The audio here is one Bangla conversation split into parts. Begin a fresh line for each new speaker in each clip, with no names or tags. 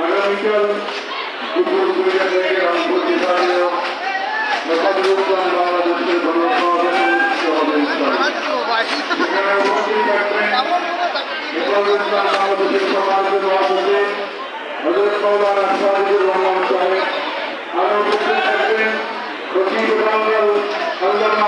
আগামীকাল দুপুর দুইটা থেকে রামপুর বাংলাদেশের বাংলাদেশের সমাজের বাংলাদেশ হজরত মৌলানা সাহেবের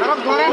তারা ধরে